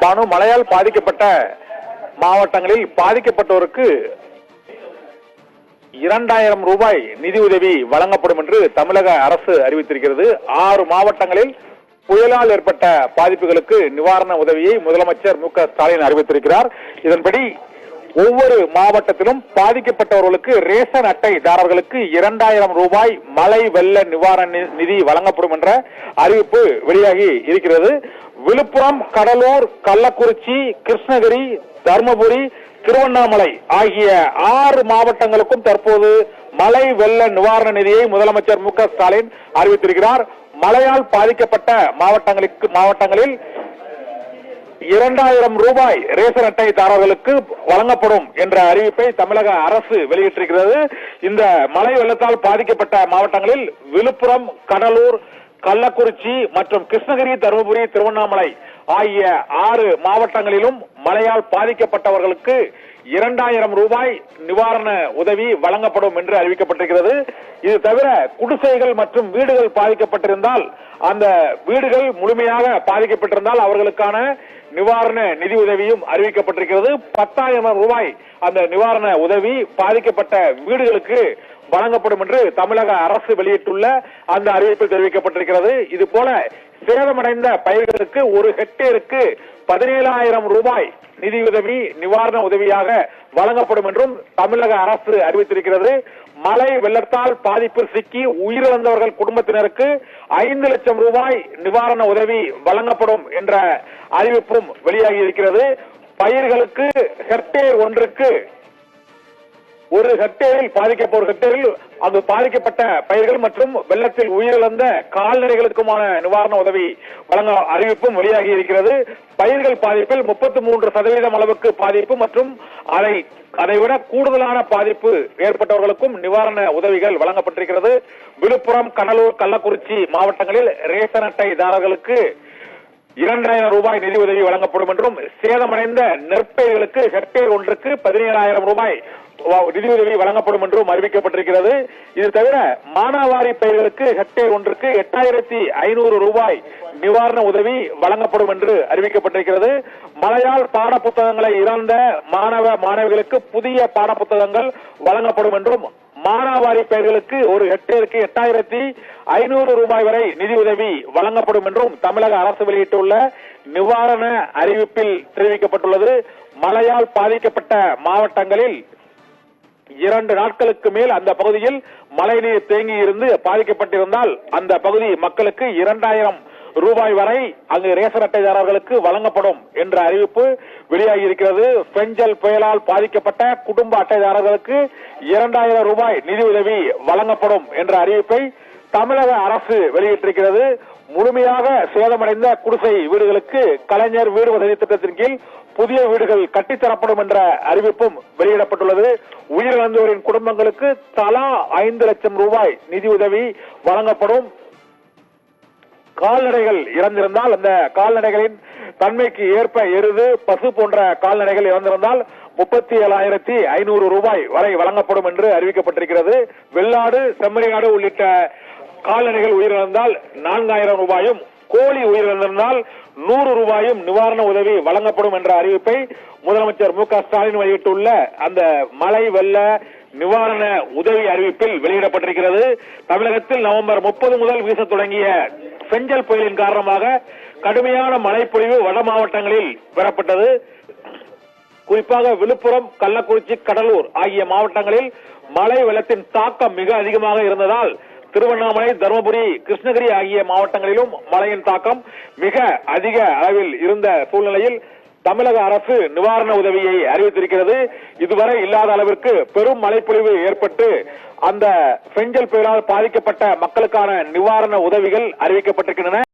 பானு மழையால் பாதிக்கப்பட்ட மாவட்டங்களில் பாதிக்கப்பட்டோருக்கு இரண்டாயிரம் ரூபாய் நிதியுதவி வழங்கப்படும் என்று தமிழக அரசு அறிவித்திருக்கிறது. ஆறு மாவட்டங்களில் புயலால் ஏற்பட்ட பாதிப்புகளுக்கு நிவாரண உதவியை முதலமைச்சர் மு க ஸ்டாலின் அறிவித்திருக்கிறார். இதன்படி ஒவ்வொரு மாவட்டத்திலும் பாதிக்கப்பட்டவர்களுக்கு ரேஷன் அட்டைதாரர்களுக்கு இரண்டாயிரம் ரூபாய் மழை வெள்ள நிவாரண நி- நிதி வழங்கப்படும் என்ற அறிவிப்பு வெளியாகி இருக்கிறது. விழுப்புரம் கடலூர் கள்ளக்குறிச்சி கிருஷ்ணகிரி தருமபுரி திருவண்ணாமலை ஆகிய ஆறு மாவட்டங்களுக்கும் தற்போது மழை வெள்ள நிவாரண நிதியை முதலமைச்சர் மு க ஸ்டாலின் அறிவித்திருக்கிறார். மழையால் பாதிக்கப்பட்ட மாவட்டங்களுக்கு மாவட்டங்களில் இரண்டாயிரம் ரூபாய் ரேஷன் அட்டைதாரர்களுக்கு வழங்கப்படும் என்ற அறிவிப்பை தமிழக அரசு வெளியிட்டிருக்கிறது. இந்த மழை வெள்ளத்தால் பாதிக்கப்பட்ட மாவட்டங்களில் விழுப்புரம் கடலூர் கள்ளக்குறிச்சி மற்றும் கிருஷ்ணகிரி தருமபுரி திருவண்ணாமலை ஆகிய ஆறு மாவட்டங்களிலும் மழையால் பாதிக்கப்பட்டவர்களுக்கு இரண்டாயிரம் ரூபாய் நிவாரண உதவி வழங்கப்படும் என்று அறிவிக்கப்பட்டிருக்கிறது. இது தவிர குடிசைகள் மற்றும் வீடுகள் பாதிக்கப்பட்டிருந்தால் அந்த வீடுகள் முழுமையாக பாதிக்கப்பட்டிருந்தால் அவர்களுக்கான நிவாரண நிதி உதவியும் அறிவிக்கப்பட்டிருக்கிறது. பத்தாயிரம் ரூபாய் அந்த நிவாரண உதவி பாதிக்கப்பட்ட வீடுகளுக்கு வழங்கப்படும் என்று தமிழக அரசு வெளியிட்டுள்ள அந்த அறிவிப்பில் தெரிவிக்கப்பட்டிருக்கிறது. இது போல சேதமடைந்த பயிர்களுக்கு ஒரு ஹெக்டேருக்கு பதினேழாயிரம் ரூபாய் நிதியுதவி நிவாரண உதவியாக வழங்கப்படும் என்றும் தமிழக அரசு அறிவித்திருக்கிறது. மழை வெள்ளத்தால் பாதிப்பில் சிக்கி உயிரிழந்தவர்கள் குடும்பத்தினருக்கு ஐந்து லட்சம் ரூபாய் நிவாரண உதவி வழங்கப்படும் என்ற அறிவிப்பும் வெளியாகி இருக்கிறது. பயிர்களுக்கு ஹெக்டேர் ஒன்றுக்கு ஒரு ஹெக்டேரில் பாதிக்கப்பட்ட ஒரு ஹெக்டேரில் அங்கு பாதிக்கப்பட்ட பயிர்கள் மற்றும் வெள்ளத்தில் உயிரிழந்த கால்நடைகளுக்குமான நிவாரண உதவி வழங்க அறிவிப்பும் வெளியாகி இருக்கிறது. பயிர்கள் பாதிப்பில் முப்பத்தி மூன்று சதவீதம் அளவுக்கு பாதிப்பு மற்றும் அதை அதைவிட கூடுதலான பாதிப்பு ஏற்பட்டவர்களுக்கும் நிவாரண உதவிகள் வழங்கப்பட்டிருக்கிறது. விழுப்புரம் கடலூர் கள்ளக்குறிச்சி மாவட்டங்களில் ரேஷன் அட்டைதாரர்களுக்கு இரண்டாயிரம் ரூபாய் நிதி உதவி வழங்கப்படும் என்றும் சேதமடைந்த நெற்பயிர்களுக்கு ஹெக்டேர் ஒன்றுக்கு பதினேழாயிரம் ரூபாய் நிதி உதவி வழங்கப்படும் என்றும் அறிவிக்கப்பட்டிருக்கிறது. இது தவிர மானாவாரி பயிர்களுக்கு ஹெக்டேர் ஒன்றுக்கு எட்டாயிரத்தி ஐநூறு ரூபாய் நிவாரண உதவி வழங்கப்படும் என்று அறிவிக்கப்பட்டிருக்கிறது. மழையால் பாட புத்தகங்களை இழந்த மாணவ மாணவிகளுக்கு புதிய பாட புத்தகங்கள் வழங்கப்படும் என்றும் மானாவாரி பெயர்களுக்கு ஒரு ஹெக்டேருக்கு எட்டாயிரத்தி ஐநூறு ரூபாய் வரை நிதியுதவி வழங்கப்படும் என்றும் தமிழக அரசு வெளியிட்டுள்ள நிவாரண அறிவிப்பில் தெரிவிக்கப்பட்டுள்ளது. மழையால் பாதிக்கப்பட்ட மாவட்டங்களில் இரண்டு நாட்களுக்கு மேல் அந்த பகுதியில் மழைநீர் தேங்கி இருந்து பாதிக்கப்பட்டிருந்தால் அந்த பகுதி மக்களுக்கு இரண்டாயிரம் ரூபாய் வரை அங்கு ரேசன் அட்டைதாரர்களுக்கு வழங்கப்படும் என்ற அறிவிப்பு வெளியாகி இருக்கிறது பெஞ்சல் புயலால் பாதிக்கப்பட்ட குடும்ப அட்டைதாரர்களுக்கு இரண்டாயிரம் ரூபாய் நிதியுதவி வழங்கப்படும் என்ற அறிவிப்பை தமிழக அரசு வெளியிட்டிருக்கிறது. முழுமையாக சேதமடைந்த குடிசை வீடுகளுக்கு கலைஞர் வீடு வசதி திட்டத்தின் கீழ் புதிய வீடுகள் கட்டித்தரப்படும் என்ற அறிவிப்பும் வெளியிடப்பட்டுள்ளது. உயிரிழந்தோரின் குடும்பங்களுக்கு தலா ஐந்து லட்சம் ரூபாய் நிதியுதவி வழங்கப்படும். கால்நடைகள் இறந்திருந்தால் அந்த கால்நடைகளின் தன்மைக்கு ஏற்ப எருது பசு போன்ற கால்நடைகள் இறந்திருந்தால் முப்பத்தி ஏழாயிரத்தி ஐநூறு ரூபாய் வரை வழங்கப்படும் என்று அறிவிக்கப்பட்டிருக்கிறது. வெள்ளாடு செம்மறியாடு உள்ளிட்ட கால்நடைகள் உயிரிழந்தால் நான்காயிரம் ரூபாயும் கோழி உயிரிழந்திருந்தால் நூறு ரூபாயும் நிவாரண உதவி வழங்கப்படும் என்ற அறிவிப்பை முதலமைச்சர் மு க ஸ்டாலின் வெளியிட்டுள்ள அந்த மழை வெள்ள நிவாரண உதவி அறிவிப்பில் வெளியிடப்பட்டிருக்கிறது. தமிழகத்தில் நவம்பர் முப்பது முதல் வீசத் தொடங்கிய செஞ்சல் புயலின் காரணமாக கடுமையான மழைப்பொழிவு வட மாவட்டங்களில் பெறப்பட்டது. குறிப்பாக விழுப்புரம் கள்ளக்குறிச்சி கடலூர் ஆகிய மாவட்டங்களில் மழை வெள்ளத்தின் தாக்கம் மிக அதிகமாக இருந்ததால் திருவண்ணாமலை தருமபுரி கிருஷ்ணகிரி ஆகிய மாவட்டங்களிலும் மழையின் தாக்கம் மிக அதிக அளவில் இருந்த சூழ்நிலையில் தமிழக அரசு நிவாரண உதவியை அறிவித்திருக்கிறது. இதுவரை இல்லாத அளவிற்கு பெரும் மழைப்பொழிவு ஏற்பட்டு அந்த செஞ்சல் புயலால் பாதிக்கப்பட்ட மக்களுக்கான நிவாரண உதவிகள் அறிவிக்கப்பட்டிருக்கின்றன.